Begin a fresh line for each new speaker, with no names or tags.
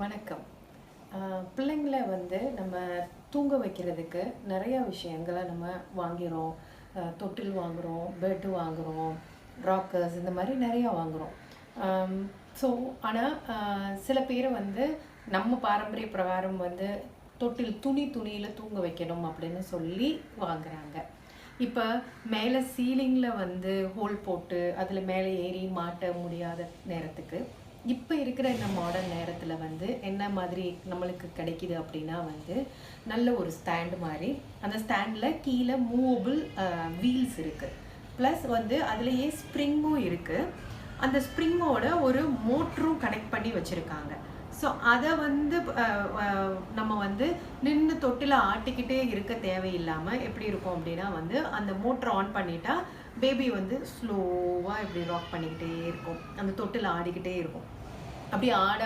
வணக்கம். பிள்ளைங்களை வந்து நம்ம தூங்க வைக்கிறதுக்கு நிறையா விஷயங்களை நம்ம வாங்கிறோம். தொட்டில் வாங்குகிறோம் பெட்டு வாங்குகிறோம் ராக்கர்ஸ் இந்த மாதிரி நிறையா வாங்குகிறோம் ஸோ ஆனால் சில பேர் வந்து நம்ம பாரம்பரிய பிரகாரம் வந்து தொட்டில் துணி துணியில் தூங்க வைக்கணும் அப்படின்னு சொல்லி வாங்குகிறாங்க இப்போ மேலே சீலிங்கில் வந்து ஹோல் போட்டு அதில் மேலே ஏறி மாட்ட முடியாத நேரத்துக்கு இப்போ இருக்கிற இந்த மாடர்ன் நேரத்தில் வந்து என்ன மாதிரி நம்மளுக்கு கிடைக்கிது அப்படின்னா வந்து நல்ல ஒரு ஸ்டாண்ட் மாதிரி. அந்த ஸ்டாண்டில் கீழே மூவபிள் வீல்ஸ் இருக்குது ப்ளஸ் வந்து அதுலேயே ஸ்ப்ரிங்கும் இருக்குது அந்த ஸ்ப்ரிங்கோட ஒரு மோட்டரும் கனெக்ட் பண்ணி வச்சுருக்காங்க. ஸோ அதை வந்து நம்ம வந்து நின்று தொட்டில் ஆட்டிக்கிட்டே இருக்க தேவையில்லாமல் எப்படி இருக்கும் அப்படின்னா வந்து அந்த மோட்டர் ஆன் பண்ணிட்டா பேபி வந்து ஸ்லோவாக இப்படி ராக் பண்ணிக்கிட்டே இருக்கும். அந்த தொட்டில் ஆடிக்கிட்டே இருக்கும். அப்படி ஆட